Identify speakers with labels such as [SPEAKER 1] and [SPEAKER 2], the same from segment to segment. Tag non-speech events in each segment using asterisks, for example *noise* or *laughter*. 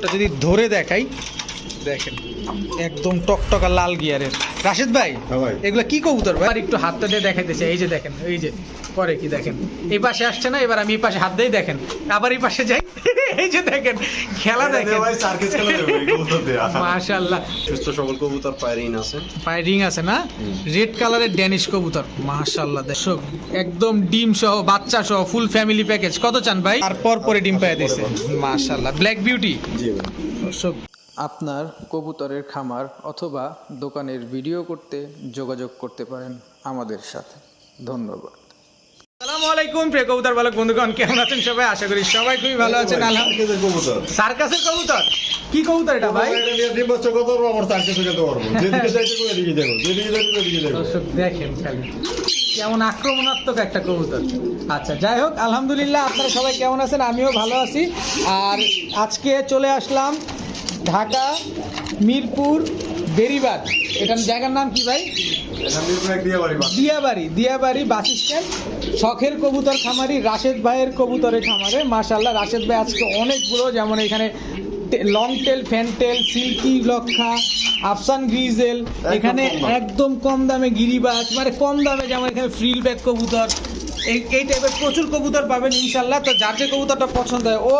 [SPEAKER 1] কবুতরটা যদি ধরে দেখাই দেখেন একদম টকটকা লাল গিয়ারের। রাশেদ ভাই
[SPEAKER 2] হ্যাঁ
[SPEAKER 1] এগুলো কি কবুতর ভাই? একটু হাতটা দিয়ে দেখাইতেছে এই যে দেখেন এই যে পরে কি দেখেন? এই পাশে আসছে না এবার আমি এই পাশে হাত দিয়ে দেখেন। আবার এই পাশে যাই এই যে দেখেন খেলা দেখেন।
[SPEAKER 2] ভাই সার্কিস খেলা দেবে এই কবুতর দিয়ে।
[SPEAKER 1] মাশাআল্লাহ।
[SPEAKER 2] সুস্থ সবল কবুতর আছে।
[SPEAKER 1] আছে না? রেড কালারের ড্যানিশ কবুতর। মাশাআল্লাহ দর্শক একদম ডিম সহ বাচ্চা সহ ফুল ফ্যামিলি প্যাকেজ কত চান ভাই? আর পর পরে ডিম পায়ে দিয়েছে। মাশাআল্লাহ ব্ল্যাক বিউটি
[SPEAKER 2] জি ভাই।
[SPEAKER 1] দর্শক আপনার কবুতরের খামার অথবা দোকানের ভিডিও করতে যোগাযোগ করতে পারেন আমাদের সাথে। ধন্যবাদ। আসসালামু আলাইকুম প্রিয় কবুতর বালক বন্ধুগণ কেমন আছেন সবাই? আশা করি সবাই খুবই ভালো আছেন আলহামদুলিল্লাহ।
[SPEAKER 2] কবুতর।
[SPEAKER 1] সার্কাসের কবুতর? কি কবুতর এটা ভাই?
[SPEAKER 2] এটা নিয়ে কত বড় আমার সার্কিসে খেতে পারব *laughs* যেদিকে যাইতে করে যাব যেদিকে যাইতে করে যাব
[SPEAKER 1] দর্শক দেখেন খালি। কেমন আক্রমণাত্মক একটা কবুতর। আচ্ছা যাই হোক আলহামদুলিল্লাহ আপনারা সবাই কেমন আছেন? আমিও ভালো আছি। আর আজকে চলে আসলাম ঢাকা মিরপুর বেরিবাদ। এটার জায়গার নাম কি ভাই। Diabari Diabari bus stand. শখের কবুতর খামারি রাশেদ ভাইয়ের কবুতরের খামারে। মাশাল্লাহ রাশেদ ভাই আজকে অনেকগুলো যেমন এখানে long tail fantail silky Lakkha Afsan grizzle. এখানে একদম কম দামে গিরিবাজ মানে কম দামে যেমন এখানে ফ্রিল ব্যাক কবুতর। এই এই টাইপের প্রচুর কবুতর পাবেন ইনশাল্লাহ। তো যার যে কবুতরটা পছন্দ হয় ও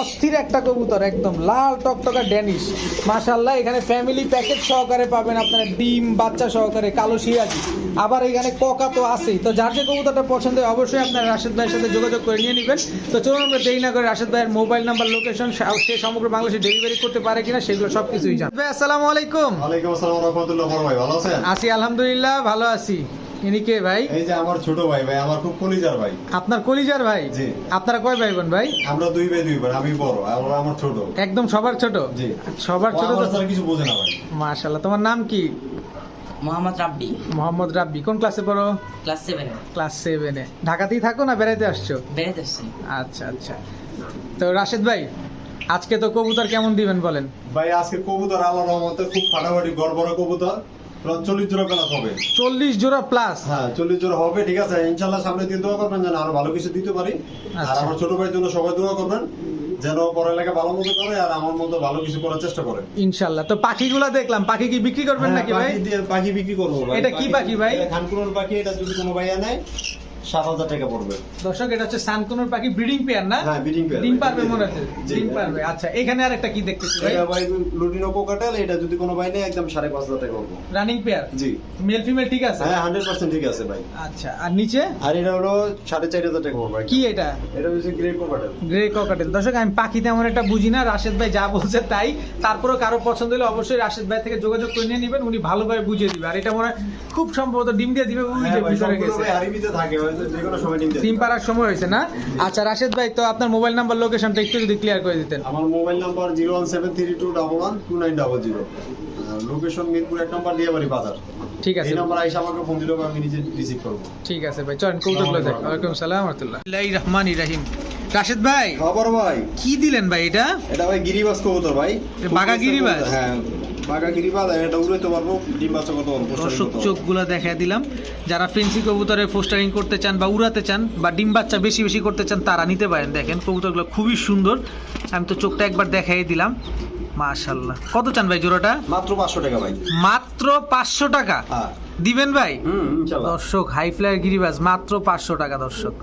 [SPEAKER 1] অস্থির একটা কবুতর একদম লাল টকটকা ড্যানিশ। মাশাল্লাহ এখানে ফ্যামিলি প্যাকেজ সহকারে পাবেন আপনারা ডিম বাচ্চা সহকারে কালো সিরাজি। আবার এখানে ককা তো আছেই। তো যার যে কবুতরটা পছন্দ হয় অবশ্যই আপনারা রাশেদ ভাইয়ের সাথে যোগাযোগ করে নিয়ে নেবেন। তো চলুন আমরা দেরি না করে রাশেদ ভাইয়ের মোবাইল নাম্বার লোকেশন সে সমগ্র বাংলাদেশে ডেলিভারি করতে পারে কিনা সেগুলো সব কিছুই জান ভাই আসসালামু আলাইকুম।
[SPEAKER 2] ওয়ালাইকুম আসসালাম রহমতুল্লাহ ভাই ভালো আছেন?
[SPEAKER 1] আছি আলহামদুলিল্লাহ ভালো আছি। ইনি কে ভাই?
[SPEAKER 2] এই যে আমার ছোট ভাই ভাই আমার খুব কলিজার ভাই।
[SPEAKER 1] আপনার কলিজার ভাই?
[SPEAKER 2] জি।
[SPEAKER 1] আপনারা কয় ভাই বোন ভাই?
[SPEAKER 2] আমরা দুই ভাই দুই ভাই আমি বড় আর আমার ছোট।
[SPEAKER 1] একদম সবার ছোট?
[SPEAKER 2] জি।
[SPEAKER 1] সবার ছোট
[SPEAKER 2] আমার
[SPEAKER 1] তো
[SPEAKER 2] ছাড়া কিছু বোঝে না ভাই।
[SPEAKER 1] মাশাল্লাহ তোমার নাম কি?
[SPEAKER 3] মোহাম্মদ রাব্বি।
[SPEAKER 1] মোহাম্মদ রাব্বি কোন ক্লাসে পড়ো?
[SPEAKER 3] ক্লাস সেভেনে
[SPEAKER 1] ক্লাস সেভেনে ঢাকাতেই থাকো না বেড়াইতে আসছো?
[SPEAKER 3] বেড়াতে আসছি।
[SPEAKER 1] আচ্ছা আচ্ছা। তো রাশেদ ভাই আজকে তো কবুতর কেমন দিবেন বলেন?
[SPEAKER 2] ভাই আজকে কবুতর আল্লাহ রহমতে খুব ফাটাফাটি গড় বড় কবুতর। চল্লিশ জোড়া প্লাস হবে।
[SPEAKER 1] চল্লিশ জোড়া প্লাস
[SPEAKER 2] হ্যাঁ চল্লিশ জোড়া হবে ঠিক আছে? ইনশাল্লাহ সামনে দিন দোয়া করবেন যেন আরও ভালো কিছু দিতে পারি। আর
[SPEAKER 1] আচ্ছা।
[SPEAKER 2] আমার ছোট ভাইয়ের জন্য সবাই দোয়া করবেন যেন পড়ালেখা ভালো মতো করে আর আমার মতো ভালো কিছু করার চেষ্টা করে।
[SPEAKER 1] ইনশাল্লাহ তো পাখিগুলা দেখলাম। পাখি কি বিক্রি করবেন নাকি ভাই?
[SPEAKER 2] হ্যাঁ, পাখি বিক্রি করব ভাই।
[SPEAKER 1] এটা কি পাখি ভাই?
[SPEAKER 2] খানকুনোর পাখি এটা যদি কোনো ভাইয়া নেয় সাত হাজার টাকা পড়বে।
[SPEAKER 1] দর্শক এটা হচ্ছে সানকুনোর পাখি ব্রিডিং পেয়ার না?
[SPEAKER 2] হ্যাঁ, breeding pair,
[SPEAKER 1] ডিম পারবে মনে হচ্ছে ডিম পারবে। আচ্ছা এখানে আর একটা কি দেখতেছি ভাই?
[SPEAKER 2] এটা ভাই লুটিনো কোকাটেল এটা যদি কোনো ভাই নেয় একদম সাড়ে পাঁচ হাজার টাকা পড়ব।
[SPEAKER 1] Running pair?
[SPEAKER 2] জি।
[SPEAKER 1] মেল ফিমেল ঠিক আছে?
[SPEAKER 2] হ্যাঁ হান্ড্রেড পার্সেন্ট ঠিক আছে ভাই।
[SPEAKER 1] আচ্ছা আর নিচে?
[SPEAKER 2] আর এটা হলো সাড়ে চার হাজার টাকা পড়বে
[SPEAKER 1] কি এটা?
[SPEAKER 2] এটা হচ্ছে গ্রে কোকাটেল
[SPEAKER 1] গ্রে ককাটেল দর্শক আমি পাখি তেমন একটা বুঝি না রাশেদ ভাই যা বলছে তাই। তারপরেও কারও পছন্দ হলে অবশ্যই রাশেদ ভাই থেকে যোগাযোগ করে নিয়ে নেবেন উনি ভালোভাবে বুঝিয়ে দিবে। আর এটা মনে হয় খুব সম্ভবত ডিম দিয়ে দিবে
[SPEAKER 2] হ্যাঁ ভাই
[SPEAKER 1] ভিতরে গেছে।
[SPEAKER 2] থাকে ডিম।
[SPEAKER 1] পাড়ার সময় হয়েছে না? আচ্ছা রাশেদ ভাই তো আপনার মোবাইল নাম্বার লোকেশনটা একটু যদি ক্লিয়ার করে দিতেন।
[SPEAKER 2] আমার mobile number zero one seven three two double one two nine double zero. Location Mirpur এক নম্বর দিয়াবাড়ি বাজার।
[SPEAKER 1] ঠিক আছে।
[SPEAKER 2] এই নাম্বার আইসা আমাকে ফোন দিলেও আমি নিজে রিসিভ করব।
[SPEAKER 1] ঠিক আছে ভাই চলেন কৌতুকগুলো দেখ। ওয়ালাইকুম সালাম রহমতুল্লাহ। রাহিম। রাশেদ ভাই
[SPEAKER 2] খবর ভাই।
[SPEAKER 1] কি দিলেন ভাই এটা?
[SPEAKER 2] এটা ভাই গিরিবাস কবুতর ভাই।
[SPEAKER 1] বাঘা গিরিবাজ?
[SPEAKER 2] হ্যাঁ।
[SPEAKER 1] দর্শক চোখগুলো দেখা দিলাম। যারা ফেন্সি কবুতরে পোস্টারিং করতে চান বা উড়াতে চান বা ডিম বাচ্চা বেশি বেশি করতে চান তারা নিতে পারেন। দেখেন কবুতরগুলো খুবই সুন্দর। আমি তো চোখটা একবার দেখাই দিলাম। মাশাল্লাহ কত চান ভাই জোড়াটা?
[SPEAKER 2] মাত্র পাঁচশো টাকা ভাই।
[SPEAKER 1] মাত্র পাঁচশো টাকা?
[SPEAKER 2] হ্যাঁ।
[SPEAKER 1] দিবেন ভাই? দর্শক হাই ফ্লায়ার গিরিবাজ মাত্র পাঁচশো টাকা দর্শক।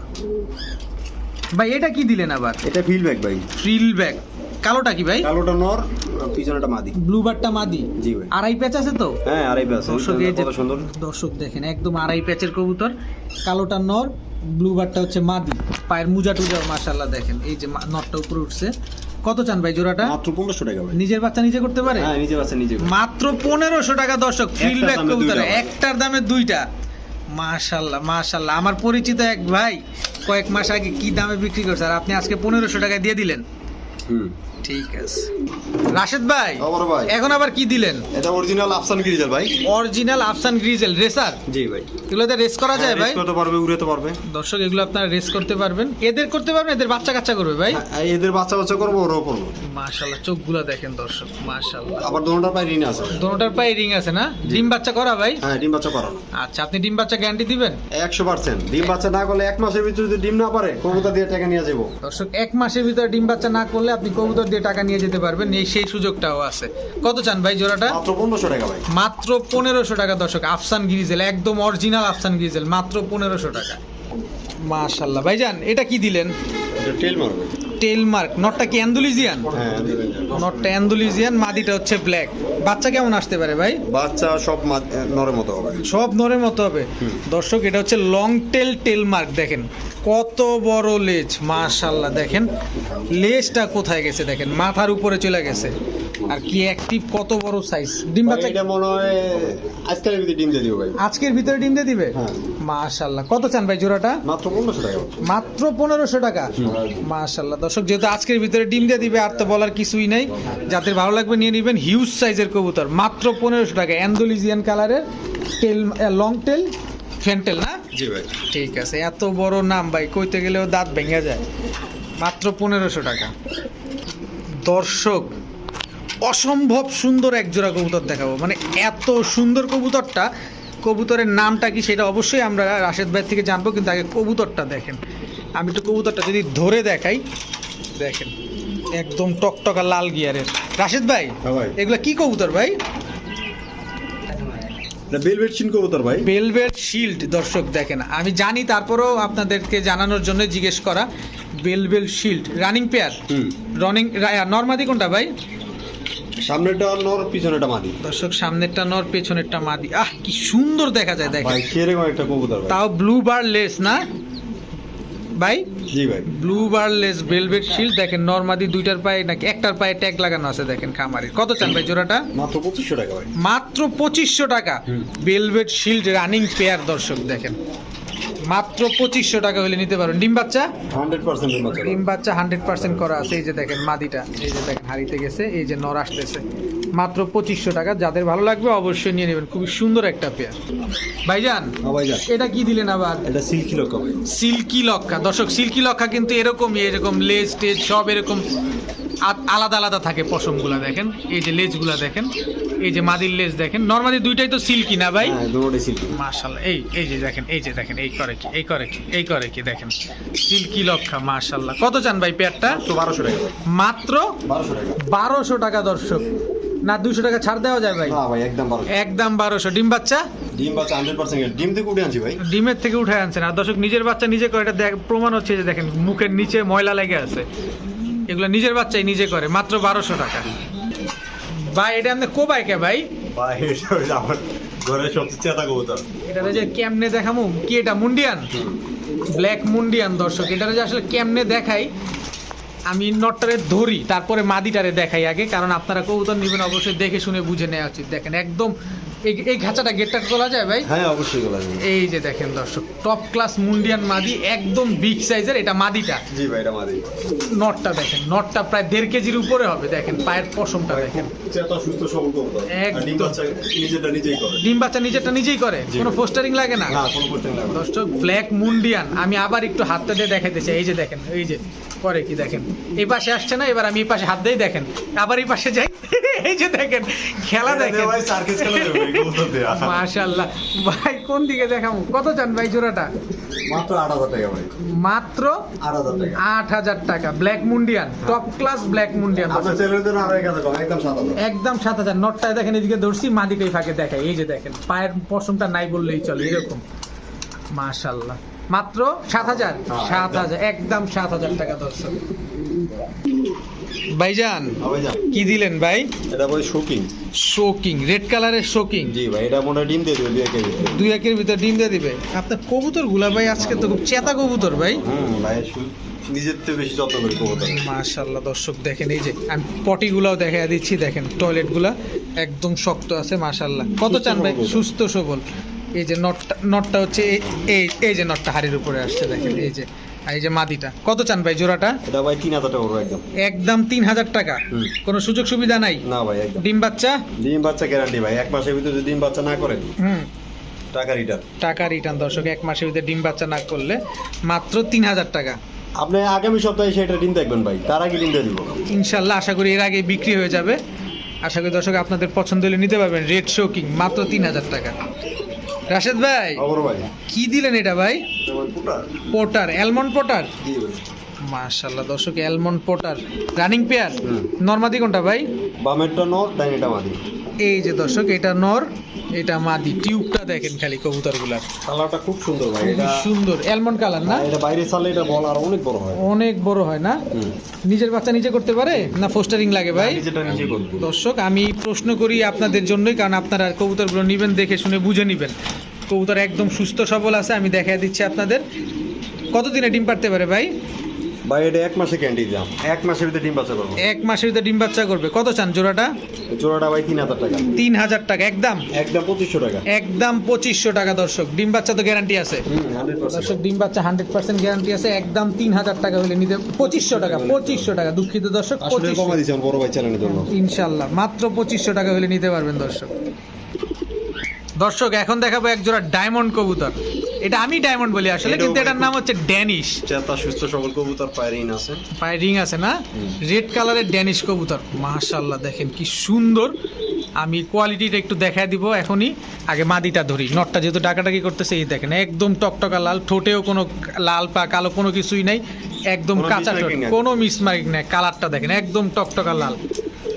[SPEAKER 1] ভাই এটা কি দিলেন আবার?
[SPEAKER 2] এটা ফিল ব্যাগ ভাই।
[SPEAKER 1] Frill back. কালোটা কি ভাই?
[SPEAKER 2] কালোটা নর পিছনেটা মাদি।
[SPEAKER 1] ব্লু বারটা মাদি?
[SPEAKER 2] জি ভাই।
[SPEAKER 1] আড়াই প্যাচ আছে তো?
[SPEAKER 2] হ্যাঁ আড়াই পাঁচ
[SPEAKER 1] দর্শক এই যে
[SPEAKER 2] সুন্দর?
[SPEAKER 1] দর্শক দেখেন একদম আড়াই প্যাচের কবুতর। কালোটা নর ব্লু বারটা হচ্ছে মাদি। পায়ের মুজা টুজা মাশাল্লাহ দেখেন এই যে নরটা উপরে উঠছে। কত চান ভাই জোড়াটা?
[SPEAKER 2] মাত্র পনেরোশো টাকা ভাই।
[SPEAKER 1] নিজের বাচ্চা নিজে করতে পারে?
[SPEAKER 2] হ্যাঁ নিজে বাচ্চা নিজে
[SPEAKER 1] মাত্র পনেরোশো টাকা দর্শক ফিল ব্যাক কবুতর। একটার দামে দুইটা। মাশাল্লাহ মাশাল্লাহ আমার পরিচিত এক ভাই কয়েক মাস আগে কি দামে বিক্রি করছে আর আপনি আজকে পনেরোশো টাকায় দিয়ে দিলেন। ঠিক আছে। রাশেদ ভাই
[SPEAKER 2] ভাই।
[SPEAKER 1] এখন আবার কি দিলেন?
[SPEAKER 2] এটা অরিজিনাল আফসান গিরিজাল ভাই।
[SPEAKER 1] অরিজিনাল আফসান গ্রিজেল রেসার
[SPEAKER 2] জি ভাই।
[SPEAKER 1] এগুলোতে রেস করা যায় ভাই?
[SPEAKER 2] করতে পারবে উড়াতে পারবে।
[SPEAKER 1] দর্শক এগুলো আপনারা রেস করতে পারবেন। এদের করতে পারবেন এদের বাচ্চা কাচ্চা করবে ভাই?
[SPEAKER 2] হ্যাঁ, এদের বাচ্চা বাচ্চা করব ওরাও করব
[SPEAKER 1] মাশাল্লাহ চোখগুলো দেখেন দর্শক মাশাল্লাহ
[SPEAKER 2] আবার দোনোটা পায়ে ঋণ আছে
[SPEAKER 1] দোনোটার পায়ে রিং আছে না? ডিম বাচ্চা করা ভাই?
[SPEAKER 2] হ্যাঁ ডিম বাচ্চা করানো।
[SPEAKER 1] আচ্ছা আপনি ডিম বাচ্চা গ্যারান্টি দিবেন?
[SPEAKER 2] একশো পার্সেন্ট। ডিম বাচ্চা না করলে এক মাসের ভিতরে যদি ডিম না পারে কবুতর দিয়ে টাকা নিয়ে যাব।
[SPEAKER 1] দর্শক এক মাসের ভিতরে ডিম বাচ্চা না করলে হলে আপনি কবুতর দিয়ে টাকা নিয়ে যেতে পারবেন এই সেই সুযোগটাও আছে। কত চান ভাই জোড়াটা?
[SPEAKER 2] মাত্র পনেরোশো টাকা ভাই।
[SPEAKER 1] মাত্র পনেরোশো টাকা দর্শক। আফসান গিরিজেল একদম অরিজিনাল আফসান গিরিজেল মাত্র পনেরোশো টাকা। মাশাল্লাহ ভাইজান এটা কি দিলেন?
[SPEAKER 2] এটা টেল মারবে।
[SPEAKER 1] টেল মার্ক নটটা কি অ্যান্ডুলিজিয়ান?
[SPEAKER 2] হ্যাঁ
[SPEAKER 1] নটটা অ্যান্ডুলিজিয়ান মাদিটা হচ্ছে ব্ল্যাক বাচ্চা কেমন আসতে পারে ভাই?
[SPEAKER 2] বাচ্চা সব নরের মতো হবে।
[SPEAKER 1] সব নরের মতো হবে। দর্শক এটা হচ্ছে লং টেল টেল মার্ক দেখেন। কত বড় লেজ মাশাল্লাহ দেখেন। লেজটা কোথায় গেছে দেখেন? মাথার উপরে চলে গেছে। আর কি অ্যাক্টিভ কত বড় সাইজ ডিম বাচ্চা
[SPEAKER 2] এটা মনে হয় আজকালের ভিতরে ডিম দিয়ে দিও ভাই।
[SPEAKER 1] আজকের ভিতরে ডিম দিয়ে দিবে?
[SPEAKER 2] হ্যাঁ।
[SPEAKER 1] মাশাল্লাহ কত চান ভাই জোড়াটা?
[SPEAKER 2] মাত্র পনেরোশো টাকা।
[SPEAKER 1] মাত্র পনেরোশো টাকা। মাশাল্লাহ দর্শক যেহেতু আজকের ভিতরে ডিম দিয়ে দিবে আর তো বলার কিছুই নাই। যাদের ভালো লাগবে নিয়ে নেবেন হিউজ সাইজের কবুতর মাত্র পনেরোশো টাকা অ্যান্ডোলিজিয়ান কালারের টেল লং টেল ফেন্টেল না?
[SPEAKER 2] জি ভাই।
[SPEAKER 1] ঠিক আছে এত বড় নাম ভাই কইতে গেলেও দাঁত ভেঙে যায়। মাত্র পনেরোশো টাকা। দর্শক অসম্ভব সুন্দর এক জোড়া কবুতর দেখাবো। মানে এত সুন্দর কবুতরটা কবুতরের নামটা কি সেটা অবশ্যই আমরা রাশেদ ভাই থেকে জানব কিন্তু আগে কবুতরটা দেখেন। আমি তো কবুতরটা যদি ধরে দেখাই দেখেন একদম টকটকা লাল গিয়ারের। রাশেদ ভাই
[SPEAKER 2] হ্যাঁ
[SPEAKER 1] এগুলা কি কবুতর ভাই?
[SPEAKER 2] বেলভেট চিন কবুতর ভাই।
[SPEAKER 1] বেলভেট শিল্ড দর্শক দেখেন আমি জানি তারপরেও আপনাদেরকে জানানোর জন্য জিজ্ঞেস করা। বেলভেল শিল্ড রানিং পেয়ার রানিং নর্মাদি কোনটা ভাই?
[SPEAKER 2] সামনেটা নর পিছনেটা মাদি।
[SPEAKER 1] দর্শক সামনেরটা নর পেছনেরটা মাদি। আহ কি সুন্দর দেখা যায় দেখেন।
[SPEAKER 2] ভাই সেরকম একটা কবুতর
[SPEAKER 1] তাও ব্লু বার লেস না? ভাই?
[SPEAKER 2] জি ভাই।
[SPEAKER 1] ব্লু বারলেস ভেলভেট শিল্ড দেখেন নর্মাদি দুইটার পায়ে নাকি একটার পায়ে ট্যাগ লাগানো আছে দেখেন খামারের। কত চান ভাই জোড়াটা?
[SPEAKER 2] মাত্র পঁচিশশো টাকা ভাই।
[SPEAKER 1] মাত্র পঁচিশশো টাকা। ভেলভেট শিল্ড রানিং পেয়ার দর্শক দেখেন। মাত্র পঁচিশশো টাকা হলে নিতে পারবেন ডিম বাচ্চা?
[SPEAKER 2] হান্ড্রেড পার্সেন্ট
[SPEAKER 1] ডিম বাচ্চা হান্ড্রেড পার্সেন্ট করা আছে। এই যে দেখেন মাদিটা এই যে দেখেন হারিতে গেছে এই যে নর আসতেছে। মাত্র পঁচিশশো টাকা। যাদের ভালো লাগবে অবশ্যই নিয়ে নেবেন। খুবই সুন্দর একটা পেয়ার। ভাইজান
[SPEAKER 2] হ্যাঁ
[SPEAKER 1] এটা কি দিলেন আবার?
[SPEAKER 2] এটা সিল্কি ভাই।
[SPEAKER 1] সিল্কি লক্ষা দর্শক সিল্কি লক্ষা কিন্তু এরকমই এরকম লেজ টেজ সব এরকম আলাদা আলাদা থাকে পশমগুলা দেখেন। এই যে লেজগুলা দেখেন। এই যে মাদির লেজ দেখেন নর্মালি দুইটাই তো সিল্কি না ভাই?
[SPEAKER 2] হ্যাঁ দুটোটাই সিল্কি
[SPEAKER 1] মাশাল্লাহ এই এই যে দেখেন এই যে দেখেন এই করে কি এই করে কি এই করে কি দেখেন। সিল্কি লক্ষা মাশাল্লাহ। কত চান ভাই পেয়ারটা?
[SPEAKER 2] তো বারোশো টাকা।
[SPEAKER 1] মাত্র
[SPEAKER 2] বারোশো টাকা।
[SPEAKER 1] বারোশো টাকা দর্শক। না দুশো টাকা ছাড় দেওয়া যায় ভাই?
[SPEAKER 2] না ভাই একদম বারোশো।
[SPEAKER 1] একদম বারোশো। ডিম বাচ্চা?
[SPEAKER 2] ডিম বাচ্চা হান্ড্রেড পার্সেন্ট ডিম থেকে উঠে আনছি ভাই।
[SPEAKER 1] ডিমের থেকে উঠে আনছেন। আর দর্শক নিজের বাচ্চা নিজে করে এটা দেখ প্রমাণ হচ্ছে যে দেখেন মুখের নিচে ময়লা লেগে আছে। এগুলো নিজের বাচ্চাই নিজে করে মাত্র বারোশো টাকা। ভাই এটা আপনি কোবাই কে ভাই।
[SPEAKER 2] ভাই এটা হচ্ছে আমার ঘরে সবচেয়ে চেতা কবুতর।
[SPEAKER 1] এটা যে কেমনে দেখামু? কি এটা মুন্ডিয়ান? ব্ল্যাক মুন্ডিয়ান দর্শক। এটা যে আসলে কেমনে দেখাই আমি নটটারে ধরি তারপরে মাদিটারে দেখাই আগে কারণ আপনারা কবুতর নেবেন অবশ্যই দেখে শুনে বুঝে নেওয়া উচিত। দেখেন একদম এই এই ঘাঁচাটা গেটটা তোলা যায় ভাই?
[SPEAKER 2] হ্যাঁ অবশ্যই বলা যাবে
[SPEAKER 1] এই যে দেখেন দর্শক টপ ক্লাস মুন্ডিয়ান মাদি একদম বিগ সাইজের এটা মাদিটা।
[SPEAKER 2] জি ভাই এটা মাদি।
[SPEAKER 1] নটটা দেখেন নটটা প্রায় দেড় কেজির উপরে হবে দেখেন পায়ের পশমটা দেখেন।
[SPEAKER 2] সুস্থ সবল ডিম বাচ্চা নিজেরটা নিজেই করে।
[SPEAKER 1] ডিম বাচ্চা নিজেরটা নিজেই করে? কোনো পোস্টারিং লাগে না? দর্শক ব্ল্যাক মুন্ডিয়ান আমি আবার একটু হাতটা দিয়ে দেখাইতে চাই। এই যে দেখেন এই যে করে কি দেখেন? এই পাশে আসছে না এবার আমি এই পাশে হাত দিয়ে দেখেন। আবার এই পাশে যাই। *laughs* এই যে দেখেন খেলা দেখেন।
[SPEAKER 2] দিয়ে ভাই
[SPEAKER 1] কোন দিকে দেখাবো? কত চান ভাই জোড়াটা?
[SPEAKER 2] মাত্র আট হাজার টাকা ভাই।
[SPEAKER 1] মাত্র
[SPEAKER 2] টাকা।
[SPEAKER 1] ব্ল্যাক মুন্ডিয়ান টপ ক্লাস ব্ল্যাক মুন্ডিয়ান
[SPEAKER 2] আপনার ছেলের জন্য আরও এক হাজার টাকা একদম সাত হাজার।
[SPEAKER 1] একদম নটটায় দেখেন এদিকে ধরছি মাদিকেই ফাঁকে দেখায়। এই যে দেখেন পায়ের পশমটা নাই বললেই চলে এরকম। মাশাল্লাহ মাত্র সাত হাজার? সাত হাজার একদম সাত হাজার টাকা দর্শক। ভাইজান
[SPEAKER 2] হ্যাঁ
[SPEAKER 1] কি দিলেন ভাই?
[SPEAKER 2] এটা ভাই শোকিং
[SPEAKER 1] শোকিং রেড কালারের শোকিং
[SPEAKER 2] জি ভাই এটা মনে ডিম দিয়ে দেবে দুই একের ভিতরে।
[SPEAKER 1] দুই একের ভিতর ডিম দিয়ে দিবে। আপনার কবুতরগুলা ভাই আজকে তো খুব চেতা কবুতর ভাই।
[SPEAKER 2] হুম ভাই নিজের থেকে বেশি যত্ন করি কবুতর।
[SPEAKER 1] মাশাল্লাহ দর্শক দেখেন এই যে আমি পটিগুলাও দেখা দিচ্ছি দেখেন টয়লেটগুলা একদম শক্ত আছে মাশাল্লাহ কত চান ভাই? সুস্থ সবল। এই যে নটটা নটটা হচ্ছে এই- এই যে নটটা হাড়ির উপরে আসছে দেখেন এই যে এই যে মাদিটা। কত চান ভাই জোড়াটা?
[SPEAKER 2] এটা ভাই তিন হাজার টাকা করব একদম।
[SPEAKER 1] একদম তিন হাজার টাকা। কোনো সুযোগ সুবিধা নাই?
[SPEAKER 2] না ভাই একদম।
[SPEAKER 1] ডিম বাচ্চা?
[SPEAKER 2] ডিম বাচ্চা গ্যারান্টি ভাই এক মাসের ভিতরে যদি ডিম বাচ্চা না করেন
[SPEAKER 1] হুম।
[SPEAKER 2] টাকা রিটার্ন
[SPEAKER 1] টাকা রিটার্ন দর্শক এক মাসের ভিতরে ডিম বাচ্চা না করলে মাত্র তিন হাজার টাকা।
[SPEAKER 2] আপনি আগামী সপ্তাহে সেটা ডিম দেখবেন ভাই তার আগে ডিম দিয়ে দিব।
[SPEAKER 1] ইনশাল্লাহ আশা করি এর আগে বিক্রি হয়ে যাবে। আশা করি দর্শক আপনাদের পছন্দ হলে নিতে পারবেন রেড শোকিং মাত্র তিন হাজার টাকা। রাশেদ ভাই কি দিলেন এটা ভাই?
[SPEAKER 2] পোটার।
[SPEAKER 1] অ্যালমন্ড পোটার মাশাল্লাহ দর্শক অ্যালমন্ড পোটার রানিং পেয়ার। নর্মাদি কোনটা ভাই?
[SPEAKER 2] বামেরটা নর ডাইনেটা মাদি।
[SPEAKER 1] এই যে দর্শক এটা নর এটা মাদি। টিউবটা দেখেন খালি কবুতরগুলার।
[SPEAKER 2] কালারটা খুব সুন্দর ভাই এটা
[SPEAKER 1] সুন্দর অ্যালমন্ড কালার না?
[SPEAKER 2] এটা বাইরে চালে এটা বল আর অনেক বড় হয়।
[SPEAKER 1] অনেক বড় হয় না? নিজের বাচ্চা নিজে করতে পারে না ফোস্টারিং লাগে ভাই?
[SPEAKER 2] নিজেটা নিজে করব।
[SPEAKER 1] দর্শক আমি প্রশ্ন করি আপনাদের জন্যই কারণ আপনারা কবুতরগুলো নেবেন দেখে শুনে বুঝে নেবেন। কবুতর একদম সুস্থ সবল আছে আমি দেখা দিচ্ছি আপনাদের। কতদিনে ডিম পারতে পারে ভাই?
[SPEAKER 2] ভাই এটা এক মাসে ক্যান্ডি দাম এক মাসের ভিতরে ডিম বাচ্চা করব।
[SPEAKER 1] এক মাসের ভিতরে ডিম বাচ্চা করবে। কত চান জোড়াটা?
[SPEAKER 2] জোড়াটা ভাই তিন হাজার টাকা।
[SPEAKER 1] তিন হাজার টাকা। একদম?
[SPEAKER 2] একদম পঁচিশশো টাকা।
[SPEAKER 1] একদম পঁচিশশো টাকা দর্শক। ডিম বাচ্চা তো গ্যারান্টি আছে। দর্শক ডিম বাচ্চা হান্ড্রেড পার্সেন্ট গ্যারান্টি আছে। একদম তিন হাজার টাকা হলে নিতে পঁচিশশো টাকা পঁচিশশো টাকা। দুঃখিত দর্শক
[SPEAKER 2] কমা বড় ভাই চ্যানেলের জন্য।
[SPEAKER 1] ইনশাল্লাহ। মাত্র পঁচিশশো টাকা হলে নিতে পারবেন দর্শক। দর্শক এখন দেখাবো এক জোড়া ডায়মন্ড কবুতর। এটা আমি ডায়মন্ড বলি আসলে কিন্তু এটার নাম হচ্ছে ড্যানিশ
[SPEAKER 2] চেতা সুস্থ সবল কবুতর পায়রিন আছে।
[SPEAKER 1] পায়ে আছে না? রেড কালারের ড্যানিশ কবুতর। মাশাল্লাহ দেখেন কি সুন্দর। আমি কোয়ালিটিটা একটু দেখায় দিব এখনই। আগে মাদিটা ধরি। নটটা যেহেতু ডাকাডাকি করতেছে এই দেখেন একদম টকটকা লাল। ঠোঁটেও কোনো লাল পা কালো কোনো কিছুই নাই। একদম কাঁচা ঠোঁট। কোনো মিসমার্কিং নেই। কালারটা দেখেন একদম টকটকা লাল।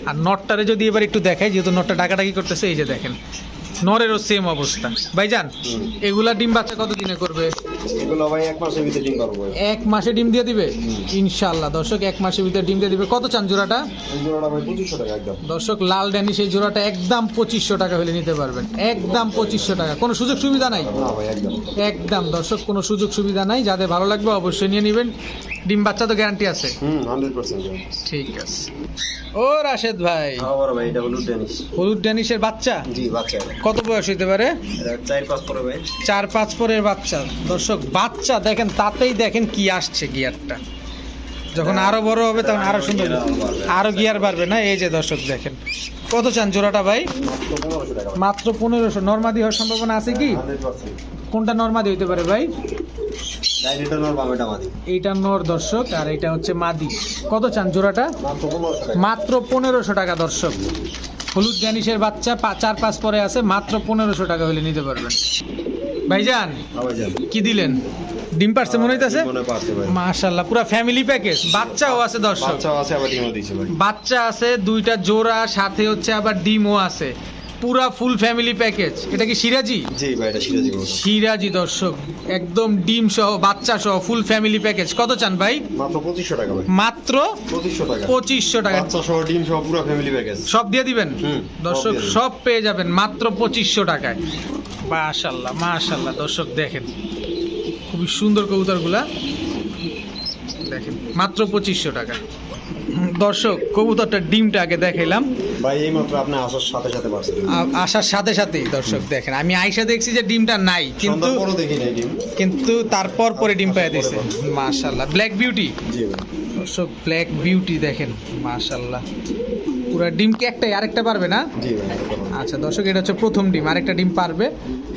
[SPEAKER 1] আর নটটারে যদি এবার একটু দেখাই যেহেতু নটটা ডাকাডাকি করতেছে এই যে দেখেন। নরেরও সেম অবস্থা। ভাইজান। এগুলা ডিম বাচ্চা কত দিনে করবে?
[SPEAKER 2] এগুলো ভাই এক মাসের ভিতরে ডিম পারব
[SPEAKER 1] এক মাসে ডিম দিয়ে দিবে? ইনশাল্লাহ দর্শক এক মাসের ভিতরে ডিম দিয়ে দিবে। কত চান জোড়াটা?
[SPEAKER 2] জোড়াটা ভাই পঁচিশশো টাকা একদম।
[SPEAKER 1] দর্শক লাল ড্যানিশ সেই জোড়াটা একদম পঁচিশশো টাকা হলে নিতে পারবেন। একদম পঁচিশশো টাকা। কোনো সুযোগ সুবিধা নাই?
[SPEAKER 2] না ভাই একদম।
[SPEAKER 1] একদম দর্শক কোনো সুযোগ সুবিধা নাই। যাদের ভালো লাগবে অবশ্যই নিয়ে নেবেন। ডিম বাচ্চা তো গ্যারান্টি আছে।
[SPEAKER 2] হুম
[SPEAKER 1] ঠিক আছে। ও রাশেদ ভাই।
[SPEAKER 2] ভাই এটা হলুদ
[SPEAKER 1] হলুদ ড্যানিশের বাচ্চা?
[SPEAKER 2] জি বাচ্চা
[SPEAKER 1] কত বয়স হইতে পারে?
[SPEAKER 2] এটা চার পাঁচ পরে ভাই।
[SPEAKER 1] চার পাঁচ পরের বাচ্চা। দর্শক বাচ্চা দেখেন তাতেই দেখেন কি আসছে গিয়ারটা। যখন আরও বড় হবে তখন আরও সুন্দর আরও গিয়ার বাড়বে না? এই যে দর্শক দেখেন। কত চান জোড়াটা ভাই?
[SPEAKER 2] মাত্র পনেরোশো টাকা।
[SPEAKER 1] মাত্র পনেরোশো। নর্মাদি হওয়ার সম্ভাবনা আছে কি? কোনটা নর্মাদি হইতে পারে ভাই?
[SPEAKER 2] ডাইনিটা নর বামেটা মাদি।
[SPEAKER 1] এইটা নর দর্শক আর এটা হচ্ছে মাদি। কত চান জোড়াটা?
[SPEAKER 2] মাত্র পনেরোশো টাকা।
[SPEAKER 1] মাত্র পনেরোশো টাকা দর্শক। হলুদ গ্যানিশের বাচ্চা চার পাঁচ পরে আছে মাত্র পনেরোশো টাকা হলে নিতে পারবেন। ভাইজান কি দিলেন? ডিম পারছে মনে হইতাছে? পুরো ফ্যামিলি প্যাকেজ বাচ্চাও আছে দর্শক।
[SPEAKER 2] বাচ্চাও আছে আবার ডিমও দিয়েছে ভাই।
[SPEAKER 1] বাচ্চা আছে দুইটা জোড়া সাথে হচ্ছে আবার ডিমও আছে। পুরা ফুল ফ্যামিলি প্যাকেজ। এটা কি সিরাজি?
[SPEAKER 2] জি ভাই এটা সিরাজি
[SPEAKER 1] সিরাজি দর্শক। একদম ডিম সহ বাচ্চা সহ ফুল ফ্যামিলি প্যাকেজ। কত চান ভাই?
[SPEAKER 2] মাত্র পঁচিশশো টাকা ভাই।
[SPEAKER 1] মাত্র
[SPEAKER 2] পঁচিশশো টাকা।
[SPEAKER 1] পঁচিশশো টাকা।
[SPEAKER 2] বাচ্চা সহ ডিম সহ পুরো ফ্যামিলি প্যাকেজ।
[SPEAKER 1] সব দিয়ে দিবেন? দর্শক
[SPEAKER 2] সব
[SPEAKER 1] পেয়ে যাবেন মাত্র পঁচিশশো টাকায়। মাশাল্লাহ মাশাল্লাহ দর্শক দেখেন। খুবই সুন্দর কবুতরগুলা। দেখেন মাত্র পঁচিশশো টাকা। দর্শক কবুতরটার ডিমটা আগে দেখাইলাম।
[SPEAKER 2] ভাই এই মাত্র আপনি আসার সাথে সাথে
[SPEAKER 1] আসার সাথে সাথেই দর্শক দেখেন। আমি আইসা দেখছি যে ডিমটা নাই কিন্তু কিন্তু তারপর পরে ডিম পাই দিয়েছে মাশাল্লাহ ব্ল্যাক বিউটি দর্শক ব্ল্যাক বিউটি দেখেন। মাশাল্লাহ পুরা ডিম কি একটাই আরেকটা পারবে না?
[SPEAKER 2] জি
[SPEAKER 1] আচ্ছা দর্শক এটা হচ্ছে প্রথম ডিম আরেকটা ডিম পারবে।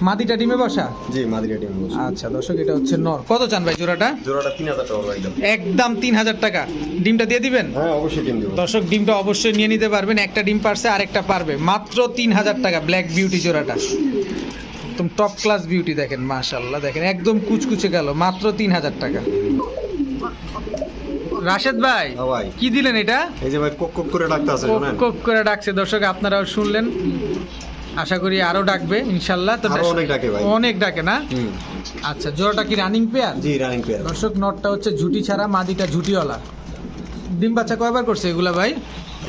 [SPEAKER 1] মাদিটা ডিমে বসা?
[SPEAKER 2] জি মাদিরা ডিম বলছে।
[SPEAKER 1] আচ্ছা দর্শক এটা হচ্ছে নর। কত চান ভাই জোড়াটা?
[SPEAKER 2] জোড়াটা তিন হাজার টাকা একদম।
[SPEAKER 1] একদম তিন হাজার টাকা। ডিমটা দিয়ে দিবেন?
[SPEAKER 2] হ্যাঁ অবশ্যই ডিম দেবো।
[SPEAKER 1] দর্শক ডিমটা অবশ্যই নিয়ে নিতে পারবেন। একটা ডিম পারছে আরেকটা পারবে। মাত্র তিন হাজার টাকা ব্ল্যাক বিউটি জোড়াটা। একদম টপ ক্লাস বিউটি দেখেন মাশাল্লাহ দেখেন। একদম কুচকুচে গেল মাত্র তিন হাজার টাকা। রাশেদ ভাই
[SPEAKER 2] হ্যাঁ ভাই।
[SPEAKER 1] কি দিলেন এটা?
[SPEAKER 2] এই যে ভাই কক কক করে ডাকতে আছে
[SPEAKER 1] কোক
[SPEAKER 2] শোনেন।
[SPEAKER 1] করে ডাকছে দর্শক আপনারাও শুনলেন। আশা করি আরও ডাকবে ইনশাল্লাহ। তো
[SPEAKER 2] অনেক ডাকে ভাই।
[SPEAKER 1] অনেক ডাকে না? আচ্ছা জোড়াটা কি রানিং পেয়ার
[SPEAKER 2] জি রানিং পেয়ার
[SPEAKER 1] দর্শক নটটা হচ্ছে ঝুটি ছাড়া মাদিটা ঝুটিওয়ালা। ডিম বাচ্চা কয়বার করছে এগুলা ভাই?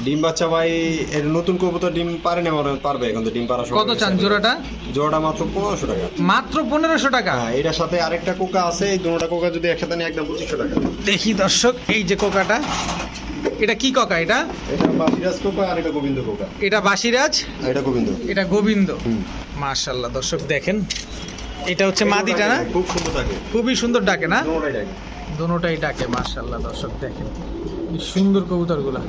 [SPEAKER 2] ডিম বাচ্চা ভাই এর নতুন কবুতর ডিম পারে না মনে পারবে এখন তো ডিম পারা
[SPEAKER 1] কত চান জোড়াটা?
[SPEAKER 2] জোড়াটা মাত্র পনেরোশো টাকা।
[SPEAKER 1] মাত্র পনেরোশো টাকা?
[SPEAKER 2] হ্যাঁ এটার সাথে আরেকটা কোকা আছে এই দুটোটা কোকা যদি একসাথে নিয়ে একদম পঁচিশশো টাকা।
[SPEAKER 1] দেখি দর্শক এই যে কোকাটা এটা কি কোকা এটা?
[SPEAKER 2] এটা বাসিরাজ কোকা আর এটা গোবিন্দ কোকা।
[SPEAKER 1] এটা বাসিরাজ?
[SPEAKER 2] আর এটা গোবিন্দ।
[SPEAKER 1] এটা গোবিন্দ।
[SPEAKER 2] হুম।
[SPEAKER 1] মাশাল্লাহ দর্শক দেখেন এটা হচ্ছে মাদিটা না?
[SPEAKER 2] খুব সুন্দর থাকে
[SPEAKER 1] খুবই সুন্দর ডাকে না?
[SPEAKER 2] ডাকে।
[SPEAKER 1] দোনোটাই ডাকে মাশাল্লাহ দর্শক দেখেন। সুন্দর কবুতরগুলা।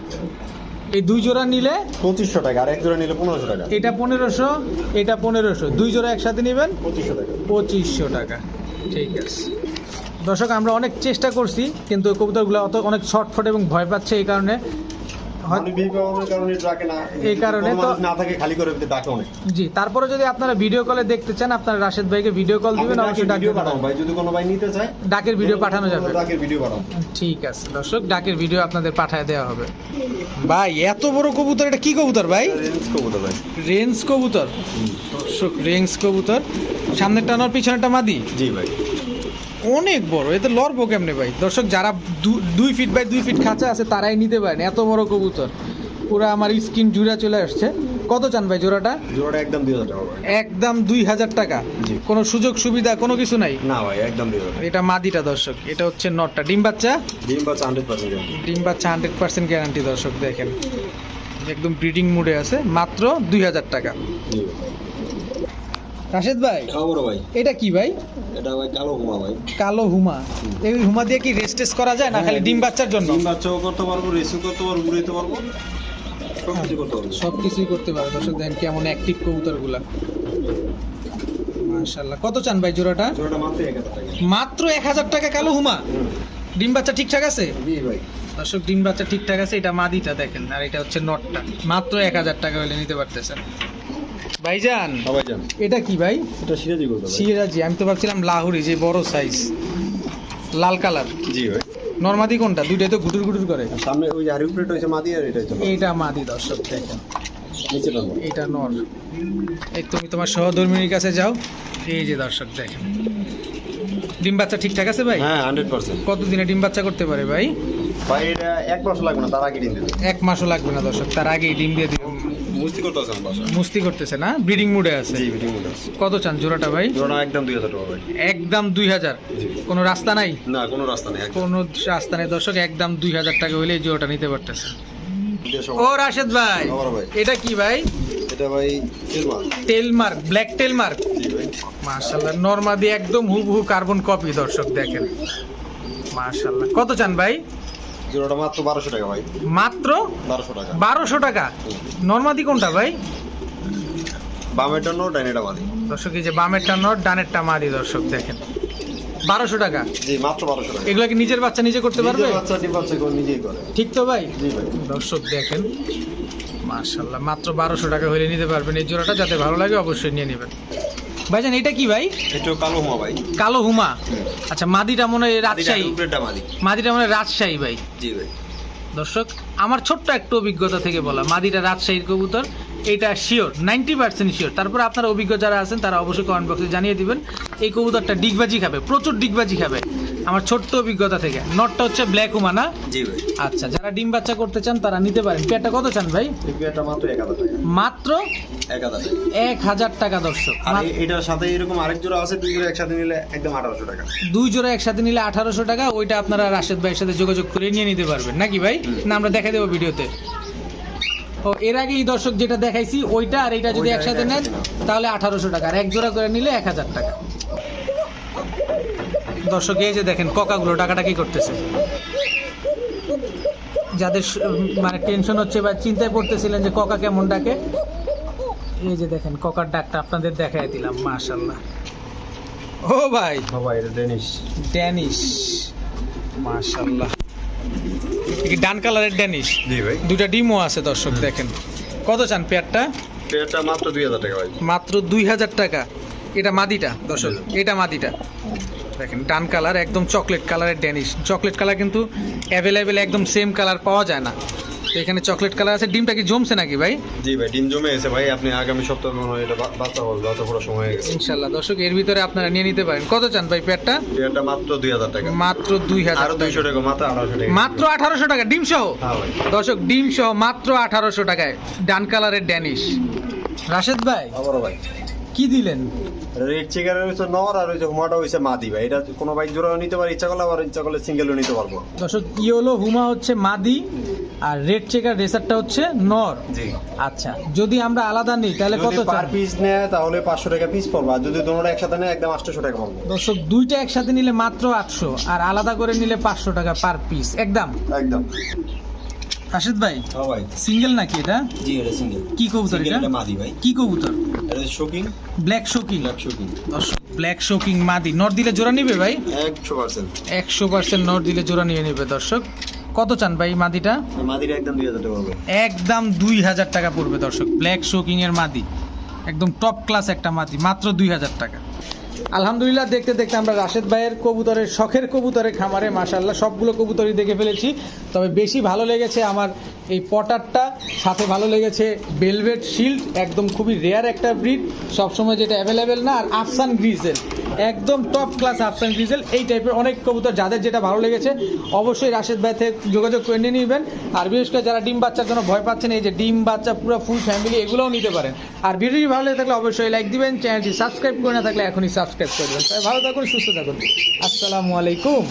[SPEAKER 1] এই দুই জোড়া নিলে
[SPEAKER 2] পঁচিশশো টাকা আর এক জোড়া নিলে পনেরোশো টাকা।
[SPEAKER 1] এটা পনেরোশো এটা পনেরোশো। দুই জোড়া একসাথে নেবেন?
[SPEAKER 2] পঁচিশশো টাকা।
[SPEAKER 1] পঁচিশশো টাকা। ঠিক আছে। দর্শক আমরা অনেক চেষ্টা করছি কিন্তু কবুতরগুলো অত অনেক শর্টফট এবং ভয় পাচ্ছে এই কারণে। এই কারণে
[SPEAKER 2] কোনো
[SPEAKER 1] তো-
[SPEAKER 2] না থাকে খালি করে ডাকে অনেক।
[SPEAKER 1] জি তারপরে যদি আপনারা ভিডিও কলে দেখতে চান আপনারা রাশেদ ভাইকে ভিডিও কল দিবেন অবশ্যই
[SPEAKER 2] ডাকের ভিডিও পাঠাবো ভাই। যদি কোনো ভাই নিতে চায়
[SPEAKER 1] ডাকের ভিডিও পাঠানো যাবে।
[SPEAKER 2] ডাকের ভিডিও পাঠাবো।
[SPEAKER 1] ঠিক আছে দর্শক ডাকের ভিডিও আপনাদের পাঠায় দেওয়া হবে। ভাই এত বড় কবুতর এটা কি কবুতর ভাই?
[SPEAKER 2] রেঞ্জ কবুতর ভাই।
[SPEAKER 1] রেঞ্জ কবুতর। দর্শক রেঞ্জ কবুতর। সামনেরটা টানার পিছনেরটা মাদি?
[SPEAKER 2] জি ভাই।
[SPEAKER 1] অনেক বড় এতে লড়বো কেমনে ভাই? দর্শক যারা দুই ফিট বাই দুই ফিট খাঁচা আছে তারাই নিতে পারেন। এত বড় কবুতর। পুরো আমার স্কিন জুড়ে চলে আসছে। কত চান ভাই জোড়াটা?
[SPEAKER 2] জোড়াটা একদম দুই হাজার টাকা
[SPEAKER 1] একদম দুই হাজার টাকা। কোনো সুযোগ সুবিধা কোনো কিছু নাই?
[SPEAKER 2] না ভাই একদম দুই
[SPEAKER 1] এটা মাদিটা দর্শক এটা হচ্ছে নটটা। ডিম বাচ্চা?
[SPEAKER 2] ডিম পাচ্ছে হান্ড্রেড পার্সেন্ট
[SPEAKER 1] ডিম বাচ্চা হান্ড্রেড পার্সেন্ট গ্যারান্টি দর্শক দেখেন। একদম ব্রিডিং মুডে আছে মাত্র দুই হাজার টাকা। রাশেদ ভাই?
[SPEAKER 2] খাব ভাই।
[SPEAKER 1] এটা কি ভাই?
[SPEAKER 2] এটা ভাই কালো হুমা ভাই।
[SPEAKER 1] কালো হুমা। এই হুমা দিয়ে কি রেস্টেস করা যায় না খালি ডিম বাচ্চার জন্য?
[SPEAKER 2] ডিম বাচ্চাও করতে পারব রেসিও করতে পারব উড়াইতে পারব। সব করতে পারব।
[SPEAKER 1] কিছুই করতে পারে দর্শক দেখেন কেমন অ্যাক্টিভ কবুতরগুলা। মাশাল্লাহ কত চান ভাই জোড়াটা?
[SPEAKER 2] জোড়াটা মাত্র এক হাজার টাকা।
[SPEAKER 1] কালো হুমা? ডিম বাচ্চা ঠিকঠাক আছে?
[SPEAKER 2] জি ভাই।
[SPEAKER 1] দর্শক ডিম বাচ্চা ঠিকঠাক আছে এটা মাদিটা দেখেন আর এটা হচ্ছে নটটা। মাত্র এক হাজার টাকা হলে নিতে পারতেছেন। ভাইজান
[SPEAKER 2] সবাই
[SPEAKER 1] এটা কি ভাই?
[SPEAKER 2] এটা সিরাজি ভাই।
[SPEAKER 1] সিরাজি আমি তো ভাবছিলাম লাহুরি যে বড় সাইজ লাল কালার।
[SPEAKER 2] জি ভাই।
[SPEAKER 1] নর্মাদি কোনটা? দুইটাই তো ঘুটুর ঘুটুর করে।
[SPEAKER 2] সামনে ওই হারি প্লেট হয়েছে মাদি আর এটা হচ্ছে
[SPEAKER 1] এইটা মাদি দর্শক দেখেন। এটা নর। এই তুমি তোমার সহধর্মিনীর কাছে যাও। এই যে দর্শক দেখেন। ডিম বাচ্চা ঠিকঠাক আছে ভাই?
[SPEAKER 2] হ্যাঁ হান্ড্রেড পার্সেন্ট
[SPEAKER 1] কতদিনে ডিম বাচ্চা করতে পারে ভাই?
[SPEAKER 2] ভাই এটা এক মাস লাগবে না তার আগে ডিম দেবে।
[SPEAKER 1] এক মাসও লাগবে না দর্শক তার আগেই ডিম দিয়ে দিবে
[SPEAKER 2] মুস্তি করতে আছে বাসা
[SPEAKER 1] মুস্তি করতেছে না? ব্রিডিং মুডে আছে।
[SPEAKER 2] জি ভিডিও মনে আছে।
[SPEAKER 1] কত চান জোড়াটা ভাই?
[SPEAKER 2] জোড়া একদম দুই হাজার টাকা ভাই।
[SPEAKER 1] একদম দুই হাজার।
[SPEAKER 2] জি।
[SPEAKER 1] কোনো রাস্তা নাই?
[SPEAKER 2] না কোনো রাস্তা নেই
[SPEAKER 1] কোনো রাস্তা নেই। দর্শক একদম দুই হাজার টাকা হলে এই জোড়াটা নিতে পারতেছে। ও রাশেদ ভাই। এটা কি ভাই?
[SPEAKER 2] এটা ভাই ফিরমা
[SPEAKER 1] tail mark black tail mark
[SPEAKER 2] জি ভাই।
[SPEAKER 1] মার্শাল্লাহ নর্মাদি একদম হুবহু কার্বন কপি দর্শক দেখেন। মার্শাল্লাহ কত চান ভাই?
[SPEAKER 2] জোড়াটা মাত্র বারোশো টাকা ভাই।
[SPEAKER 1] মাত্র
[SPEAKER 2] বারোশো টাকা।
[SPEAKER 1] বারোশো টাকা। নর্মাদি কোনটা ভাই?
[SPEAKER 2] বামেরটা নো ডাইনেটা মাদি।
[SPEAKER 1] দর্শক এই যে বামেরটা নট ডানেরটা মাদি দর্শক দেখেন। বারোশো টাকা।
[SPEAKER 2] জি মাত্র বারোশো টাকা।
[SPEAKER 1] এগুলো কি নিজের বাচ্চা নিজে করতে পারবে?
[SPEAKER 2] নিজের বাচ্চা বাচ্চা করে নিজেই করে।
[SPEAKER 1] ঠিক তো ভাই?
[SPEAKER 2] জি ভাই।
[SPEAKER 1] দর্শক দেখেন। মার্শাল্লাহ মাত্র বারোশো টাকা হলে নিতে পারবেন। এই জোড়াটা যাতে ভালো লাগে অবশ্যই নিয়ে নেবেন। ভাইজান এটা কি ভাই?
[SPEAKER 2] এটা কালো হুমা ভাই।
[SPEAKER 1] কালো হুমা? আচ্ছা মাদিটা মনে হয় রাজশাহী। মাদিটা মনে হয় রাজশাহী ভাই।
[SPEAKER 2] জি ভাই।
[SPEAKER 1] দর্শক আমার ছোট্ট একটা অভিজ্ঞতা থেকে বলা মাদিটা রাজশাহীর কবুতর এটা শিওর নাইনটি পার্সেন্ট শিওর তারপর আপনার অভিজ্ঞ যারা আছেন তারা অবশ্যই কমেন্ট বক্সে জানিয়ে দিবেন এই কবুতরটা ডিগবাজি খাবে প্রচুর ডিগবাজি খাবে। আমার ছোট্ট অভিজ্ঞতা থেকে। নটটা হচ্ছে ব্ল্যাক হুমা না
[SPEAKER 2] জি ভাই।
[SPEAKER 1] আচ্ছা যারা ডিম বাচ্চা করতে চান তারা নিতে পারেন। পেয়ারটা কত চান ভাই?
[SPEAKER 2] মাত্র এক হাজার টাকা।
[SPEAKER 1] মাত্র
[SPEAKER 2] এক হাজার টাকা।
[SPEAKER 1] দর্শক।
[SPEAKER 2] আর এটার সাথে এরকম আরেক জোড়া আছে দুই জোড়া একসাথে নিলে একদম আঠারোশো টাকা।
[SPEAKER 1] দুই জোড়া একসাথে নিলে আঠারোশো টাকা ওইটা আপনারা রাশেদ ভাইয়ের সাথে যোগাযোগ করে নিয়ে নিতে পারবেন। নাকি ভাই? না আমরা দেখা দেবো ভিডিওতে। ও এর আগে এই দর্শক যেটা দেখাইছি ওইটা আর এইটা যদি একসাথে নেন। তাহলে আঠারোশো টাকা। আর এক জোড়া করে নিলে এক হাজার টাকা। দর্শক এই যে দেখেন ককাগুলো টাকাটা কি করতেছে? যাদের মানে টেনশন হচ্ছে বা চিন্তায় পড়তেছিলেন যে ককা কেমন ডাকে এই যে দেখেন ককার ডাকটা আপনাদের দেখাই দিলাম মাশাল্লাহ ও ভাই
[SPEAKER 2] বাবা এটা ডেনিশ
[SPEAKER 1] ড্যানিশ মাশাল্লাহ কি ডান কালারের ড্যানিশ?
[SPEAKER 2] জি ভাই।
[SPEAKER 1] দুটো ডিমও আছে দর্শক দেখেন। কত চান পেয়ারটা?
[SPEAKER 2] এটা মাত্র দুই হাজার টাকা ভাই।
[SPEAKER 1] মাত্র দুই হাজার টাকা। এটা মাদিটা দর্শক এটা মাদিটা। দেখেন ডান কালার একদম চকলেট কালারের ড্যানিশ। চকলেট কালার কিন্তু অ্যাভেলেবেল একদম সেম কালার পাওয়া যায় না। তো এখানে চকলেট কালার আছে। ডিমটা কি জমছে নাকি ভাই?
[SPEAKER 2] জি ভাই ডিম জমে এসে ভাই। আপনি আগামী সপ্তাহে মনে হয় এটা বাচ্চা হবে বাচ্চা পড়ার সময় হয়ে গেছে।
[SPEAKER 1] ইনশাল্লাহ। দর্শক এর ভিতরে আপনারা নিয়ে নিতে পারেন। কত চান ভাই পেয়ারটা?
[SPEAKER 2] এটা মাত্র দুই হাজার টাকা।
[SPEAKER 1] মাত্র দুই হাজার
[SPEAKER 2] আরও দুইশো টাকা মাত্র আঠারোশো টাকা।
[SPEAKER 1] মাত্র আঠারোশো টাকা। ডিম সহ?
[SPEAKER 2] হ্যাঁ ভাই।
[SPEAKER 1] দর্শক ডিম সহ মাত্র আঠারোশো টাকায়। ডান কালারের ড্যানিশ। রাশেদ ভাই?
[SPEAKER 2] ভাই।
[SPEAKER 1] কি দিলেন?
[SPEAKER 2] রেড চিকেন হচ্ছে নর আর হচ্ছে হুমাটা হচ্ছে মাদি ভাই। এটা কোনো বাইক জোড়াও নিতে পারে ইচ্ছা করলে আবার ইচ্ছা করলে সিঙ্গেলও নিতে পারব।
[SPEAKER 1] দর্শক ইয়েলো হুমা হচ্ছে মাদি আর রেড চেকার রেসারটা হচ্ছে নর।
[SPEAKER 2] জি।
[SPEAKER 1] আচ্ছা যদি আমরা আলাদা নিই তাহলে কত
[SPEAKER 2] পার পিস নেয় তাহলে পাঁচশো টাকা পিস পড়বে। আর যদি তোমরা একসাথে নেয় একদম আটশোশো টাকা পড়বে।
[SPEAKER 1] দর্শক দুইটা একসাথে নিলে মাত্র আটশো আর আলাদা করে নিলে পাঁচশো টাকা পার পিস একদম?
[SPEAKER 2] একদম।
[SPEAKER 1] রাশেদ ভাই
[SPEAKER 2] হ্যাঁ ভাই।
[SPEAKER 1] সিঙ্গেল নাকি এটা?
[SPEAKER 2] জি এটা সিঙ্গেল
[SPEAKER 1] কি কবুতর এটা?
[SPEAKER 2] মাদি ভাই।
[SPEAKER 1] কি কবুতর?
[SPEAKER 2] এটা shocking
[SPEAKER 1] black shocking
[SPEAKER 2] black shocking
[SPEAKER 1] দর্শক ব্ল্যাক শোকিং মাদি। নর দিলে জোড়া নিবে ভাই?
[SPEAKER 2] একশো পার্সেন্ট
[SPEAKER 1] একশো পার্সেন্ট নট দিলে জোড়া নিয়ে নেবে দর্শক। কত চান ভাই মাদিটা?
[SPEAKER 2] মাদিটা একদম দুই হাজার টাকা হবে।
[SPEAKER 1] একদম দুই হাজার টাকা পড়বে দর্শক। ব্ল্যাক শোকিং এর মাদি। একদম টপ ক্লাস একটা মাদি মাত্র দুই হাজার টাকা। আলহামদুলিল্লাহ, দেখতে দেখতে আমরা রাশেদ ভাইয়ের কবুতরের শখের কবুতরের খামারে মাশাল্লাহ সবগুলো কবুতরই দেখে ফেলেছি। তবে বেশি ভালো লেগেছে আমার এই পটারটা, সাথে ভালো লেগেছে বেলভেট শিল্ড একদম খুবই রেয়ার একটা ব্রিড সবসময় যেটা অ্যাভেলেবেল না, আর আফসান গ্রিজেল একদম টপ ক্লাস আফসান গ্রিজেল এই টাইপের অনেক কবুতর, যাদের যেটা ভালো লেগেছে, অবশ্যই রাশেদ ভাই থেকে যোগাযোগ করে নিয়ে নেবেন। আর বিশেষ করে যারা ডিম বাচ্চার জন্য ভয় পাচ্ছেন, এই যে ডিম বাচ্চা পুরো ফুল ফ্যামিলি এগুলোও নিতে পারেন। আর ভিডিওটি ভালো লেগে থাকলে অবশ্যই লাইক দিবেন চ্যানেলটি সাবস্ক্রাইব করে না থাকলে এখনই সাবস্ক্রাইব করবেন ভালো থাকুন, সুস্থ থাকুন। আসসালামু আলাইকুম।